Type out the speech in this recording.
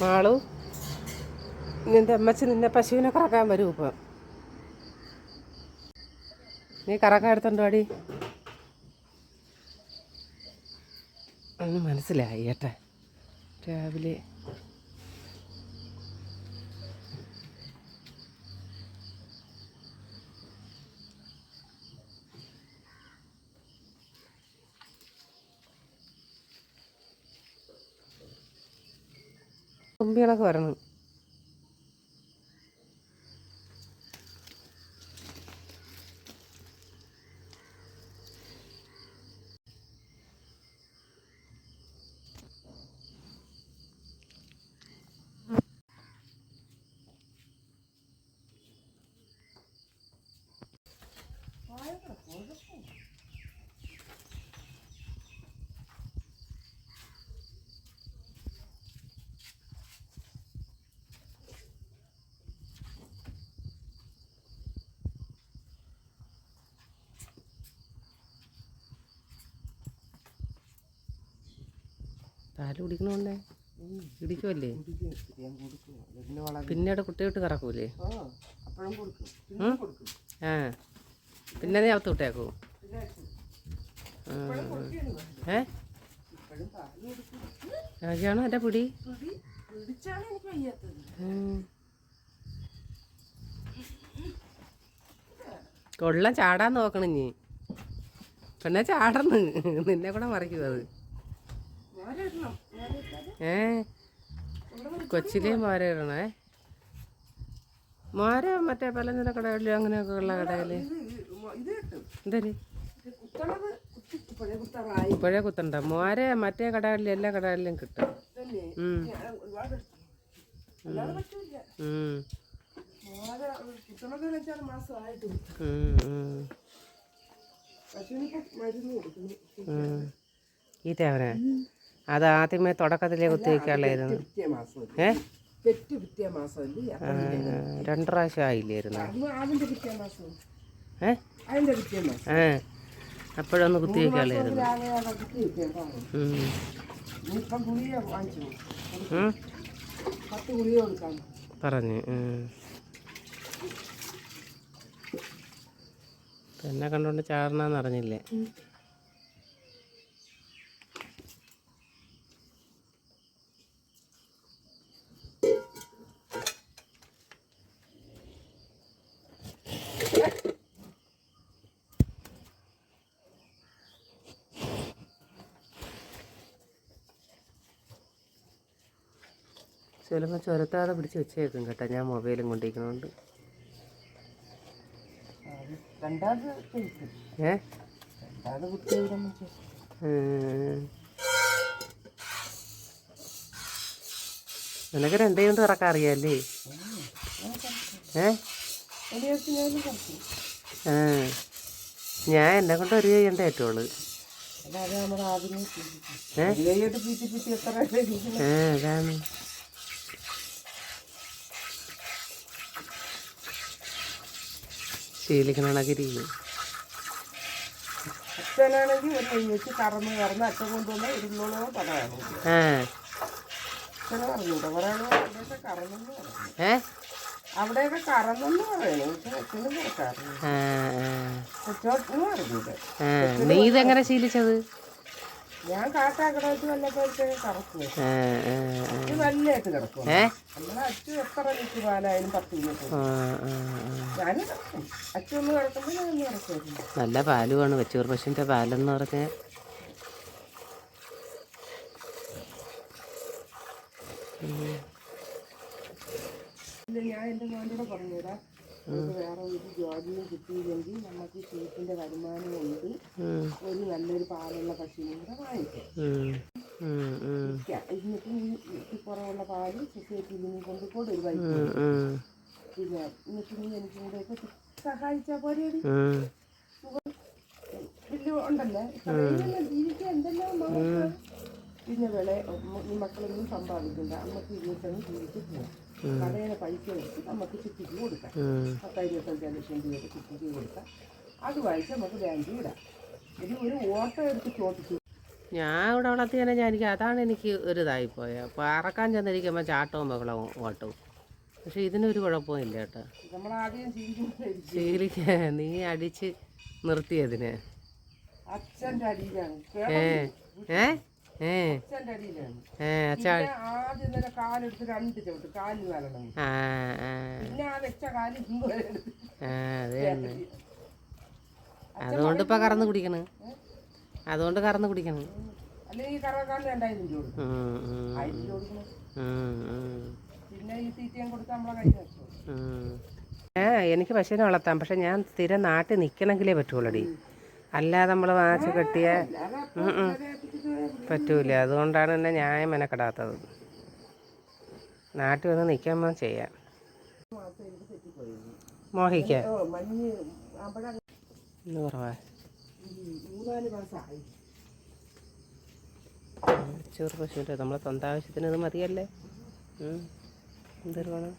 മാളു നിന്റെ അമ്മച്ചി നിന്നെ പശുവിനെ കറക്കാൻ വരും ഇപ്പം. നീ കറക്കാൻ എടുത്തുണ്ടോ അടി ഒന്ന് മനസ്സിലായി ഏട്ടാ രാവിലെ തുമ്പികളൊക്കെ വരണം. പാൽ കുടിക്കണോണ്ടേ ഇടിക്കുമല്ലേ പിന്നീട് കുട്ടിയോട്ട് കറക്കൂലേ അപ്പോഴും കൊടുക്കും ഉം? ആ. പിന്നെ നീ അകത്ത് വിട്ടേക്കൂ? ഏ? രാജാണോ എന്റെ പിടി. കൊള്ളം ചാടാൻ നോക്കണം നീ പിന്നെ ചാടന്ന് നിന്നെ കൂടെ മറിക്കും അത്. ഏ? കൊച്ചിലേ മോര ഇടണേ മോര മറ്റേ പലചര കടകളിലും അങ്ങനെയൊക്കെ ഉള്ള കടയിൽ എന്തര് ഇപ്പോഴേ കുത്തണ്ട. മോര മറ്റേ കടകളിലും എല്ലാ കടകളിലും കിട്ടും. ഈ തേവന അത് ആദ്യമേ തുടക്കത്തിലേ കുത്തിവെക്കാനുള്ളായിരുന്നു ഏ? രണ്ട് പ്രാവശ്യം ആയില്ലായിരുന്നു ഏ? അപ്പോഴൊന്ന് കുത്തിവെക്കാനുള്ളായിരുന്നു പറഞ്ഞു അവിടെ കണ്ടുകൊണ്ട് വെക്കാം ഉം. ഇനിയിപ്പം ഗുളിക വാങ്ങിച്ചു ഉം. പത്ത് ഗുളിക കൊടുക്കാം പറഞ്ഞു ഉം. എന്നെ കണ്ടുകൊണ്ട് ചാടണമെന്ന് ചിലപ്പോൾ ചുരത്താതെ പിടിച്ച് വെച്ചേക്കും കേട്ടോ. ഞാൻ മൊബൈലും കൊണ്ടിരിക്കണോണ്ട്. ഏ. നിനക്ക് രണ്ടേ കൊണ്ട് കറക്കാൻ അറിയാല്ലേ? ഏ? ഞാൻ എന്നെ കൊണ്ട് ഒരു ചെയ്യണ്ട ഏറ്റവും ഏ? കൈയിട്ട് അച്ഛനാണെങ്കിൽ ഒരു കൈ വെച്ച് കറന്ന് കറന്ന് അച്ഛൻ കൊണ്ടുവന്ന ഇരുന്നോളോ പടമാണ് ആ. അച്ഛനെ പറഞ്ഞൂട്ടോ പറയണോ അവിടെയൊക്കെ കറന്നെന്ന് പറഞ്ഞു അവിടെയൊക്കെ കറന്നെന്ന് പറയണു അച്ഛനും കിടക്കാറുണ്ട് ആ കൊച്ചോട്ടിനും അറിഞ്ഞൂടെ ആ നീ ഇതെങ്ങനെ ശീലിച്ചത്? ഞാൻ കാട്ടാക്കട വെച്ച് വല്ലപ്പോഴത്തേക്ക് കറക്കും. ആ ആ ആ. ഇത് വല്യായിട്ട് കിടക്കും. ഏ? നമ്മളെ അച്ഛൻ എത്ര ലിറ്റർ പാലായാലും പത്ത് മിനിറ്റ് ആ ആ ആ. ഞാനും കിടക്കും. അച്ഛൻ ഒന്ന് കിടക്കുമ്പോൾ ഞാൻ കിടക്കുമായിരുന്നു നല്ല പാലുമാണ് വെച്ചൂർ പശുവിന്റെ പാലെന്ന് പറഞ്ഞാൽ ഇല്ല ഞാൻ എന്റെ മോനോട് പറഞ്ഞുകൂടാ നമുക്ക് വേറെ ഒരു ജോലിയും കിട്ടിയില്ലെങ്കിൽ നമുക്ക് ഷീറ്റിന്റെ വരുമാനം ഉണ്ട്. ഒരു നല്ലൊരു പാലുള്ള പശുവിനെ കൂടെ വാങ്ങിക്കാം. എന്നിട്ട് ഈ കുറവുള്ള പാൽ സൊസൈറ്റിയിൽ നിന്ന് കൊണ്ട് കൊടുക്കും ഒരു വൈകി പിന്നെ എന്നിട്ട് നീ എനിക്കും കൂടെ ഒക്കെ സഹായിച്ചാൽ പോരെ വലിയ ഉണ്ടല്ലേ. ജീവിക്കാൻ എന്തെല്ലാം നമുക്ക് പിന്നെ വിള മക്കളൊന്നും സമ്പാദിക്കണ്ട. അമ്മയ്ക്ക് ഇരുപത്തഞ്ച് ജീവിച്ച് പോകാം കടയിലെ പൈസ എടുത്ത് നമുക്ക് ചിട്ടിക്ക് കൊടുക്കാം. പത്ത് ഇരുപത്തഞ്ച് ലക്ഷം രൂപയുടെ ചിട്ടിക്ക് കൊടുക്കാം. അത് വായിച്ച് നമുക്ക് ബാങ്കിൽ ഇടാം. ഇത് ഒരു ഓട്ടോ എടുത്ത് ചോദിച്ചു. ഞാൻ ഇവിടെ വളർത്തി തന്നെ ഞാൻ എനിക്ക് അതാണ് എനിക്ക് ഒരു അപ്പൊ പറക്കാൻ ചെന്നിരിക്കുമ്പോൾ ചാട്ടവും ബഹളവും ഓട്ടവും. പക്ഷെ ഇതിനൊരു കുഴപ്പവും ഇല്ല കേട്ടോ. നീ അടിച്ച് നിർത്തിയതിന് അച്ഛന്റെ അടിയിലാണ്. ഏ ഏ? കാലെടുത്ത് രണ്ട് ചവിട്ട് കാലിന് വരണം ആ ആ. പിന്നെ ആ വെച്ച അതുകൊണ്ട് ഇപ്പൊ കറന്ന് കുടിക്കണ്. അതുകൊണ്ട് കറന്ന് കുടിക്കണ്. അല്ലെങ്കിൽ രണ്ടായിരം പിന്നെ ഈ തീറ്റയും കൊടുത്ത് നമ്മളെ കയ്യിൽ വെച്ചു ഏ എനിക്ക് പശുവിനെ വളർത്താം. പക്ഷെ ഞാൻ സ്ഥിരം നാട്ടിൽ നിൽക്കണമെങ്കിലേ പറ്റുള്ളൂടി അല്ലാതെ നമ്മൾ വാങ്ങിച്ച് കെട്ടിയ പറ്റൂല. അതുകൊണ്ടാണ് എന്നെ ന്യായം മെനക്കെടാത്തത്. നാട്ടിൽ വന്ന് നിൽക്കുമ്പോൾ ചെയ്യാം മോഹിക്കാൻ. ചെറു പശുവിന്റെ നമ്മളെ സ്വന്തം ആവശ്യത്തിന് ഇത് മതിയല്ലേ. എന്തൊരു വേണം